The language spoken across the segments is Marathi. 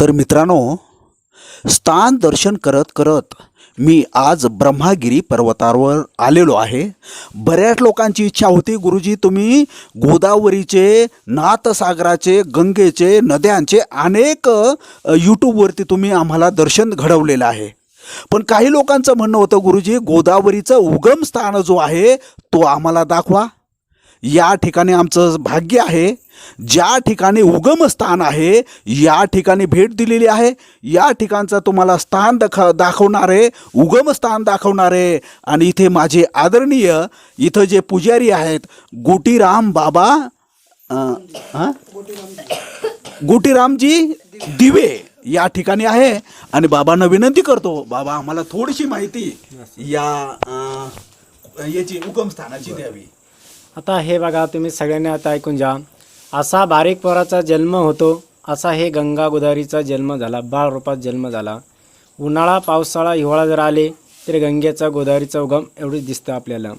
तर मित्रांनो स्थान दर्शन करत करत मी आज ब्रह्मागिरी पर्वतावर आलेलो आहे. बऱ्याच लोकांची इच्छा होती गुरुजी तुम्ही गोदावरीचे नाथसागराचे गंगेचे नद्यांचे अनेक यूट्यूबवरती तुम्ही आम्हाला दर्शन घडवलेलं आहे. पण काही लोकांचं म्हणणं होतं गुरुजी गोदावरीचं उगम स्थान जो आहे तो आम्हाला दाखवा. या ठिकाणी आमचं भाग्य आहे. ज्या ठिकाणी उगम स्थान आहे या ठिकाणी भेट दिलेली आहे. या ठिकाणचं तुम्हाला स्थान दाख दाखवणारे उगम स्थान दाखवणारे आणि इथे माझे आदरणीय इथं जे पुजारी आहेत गोटीराम बाबा हां? गोटीरामजी दिवे या ठिकाणी आहे आणि बाबांना विनंती करतो बाबा आम्हाला थोडीशी माहिती या याची उगम स्थानाची द्यावी. आता हे बघा तुम्ही सगळ्यांनी आता ऐकून जा असा बारीक पोराचा जन्म होतो असा हे गंगा गोदावरीचा जन्म झाला बाळ रूपात जन्म झाला. उन्हाळा पावसाळा हिवाळा जर आले तर गंगेचा गोदावरीचा उगम एवढंच दिसतं आपल्याला.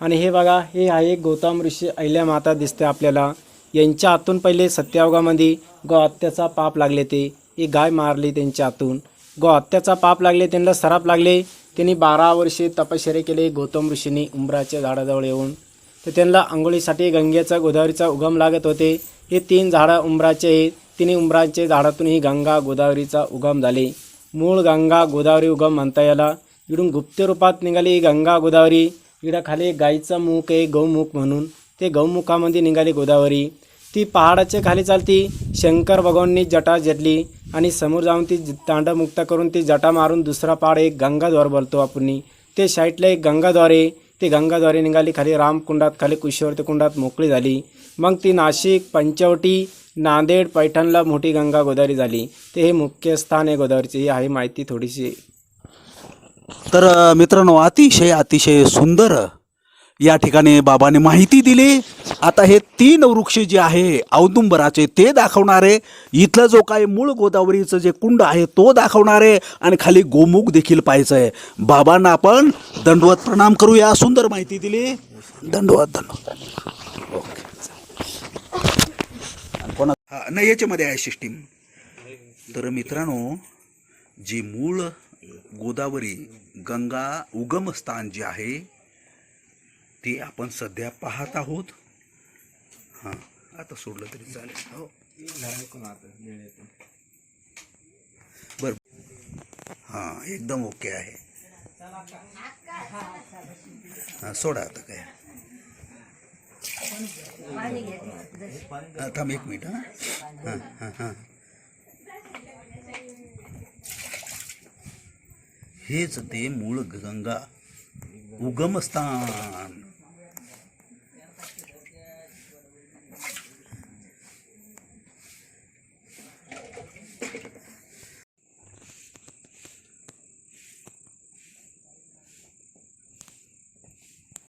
आणि हे बघा हे आहे गौतम ऋषी अहिल्या माता दिसते आपल्याला. यांच्या हातून पहिले सत्यावगामध्ये गो हत्याचा पाप लागले ते. एक गाय मारली त्यांच्या हातून गो हत्याचा पाप लागले त्यांना सराप लागले. त्यांनी बारा वर्षे तपश्चर्या केले गौतम ऋषींनी उंबराच्या झाडाजवळ येऊन. तर त्यांना आंघोळीसाठी गंगेचा गोदावरीचा उगम लागत होते. हे तीन झाडं उंबराचे आहेत. तिन्ही उंबराचे झाडातून ही गंगा गोदावरीचा उगम झाले. मूळ गंगा गोदावरी उगम म्हणता याला. इकडून गुप्त रूपात निघाली ही गंगा गोदावरी. इकडं खाली एक गाईचा मुख आहे गौमुख म्हणून. ते गौमुखामध्ये निघाली गोदावरी. ती पहाडाच्या खाली चालती. शंकर भगवाननी जटा जडली आणि समोर जाऊन ती तांडमुक्त करून ती जटा मारून दुसरा पहाड एक गंगाद्वार बोलतो आपण ते साईडला एक गंगाद्वार आहे. ती गंगाद्वारे निघाली. खाली रामकुंडात खाली कुशवर्ती कुंडात मोकळी झाली. मग ती नाशिक पंचवटी नांदेड पैठणला मोठी गंगा गोदावरी झाली. ते हे मुख्य स्थान आहे गोदावरीचे. ही आहे माहिती थोडीशी. तर मित्रांनो अतिशय अतिशय सुंदर या ठिकाणी बाबाने माहिती दिली. आता हे तीन वृक्ष जे आहे औदुंबराचे ते दाखवणारे इथलं जो काही मूळ गोदावरीचं जे कुंड आहे तो दाखवणारे आणि खाली गोमुख देखील पाहायचं आहे बाबांना आपण दंडवत प्रणाम करूया. सुंदर माहिती दिली. दंडवत दंडवत. ओके. कोणा नाही याच्यामध्ये आहे सिस्टीम तर मित्रांनो जी मूळ गोदावरी गंगा उगमस्थान जे आहे ते आपण सध्या पाहत आहोत. हां आता सोडलं तरी चालेल. हो. बर. हां एकदम ओके आहे. हां सोडा आता काय. थांब एक मिनिट हां. हां हां हां. हेच ते मूळ गंगा उगमस्थान.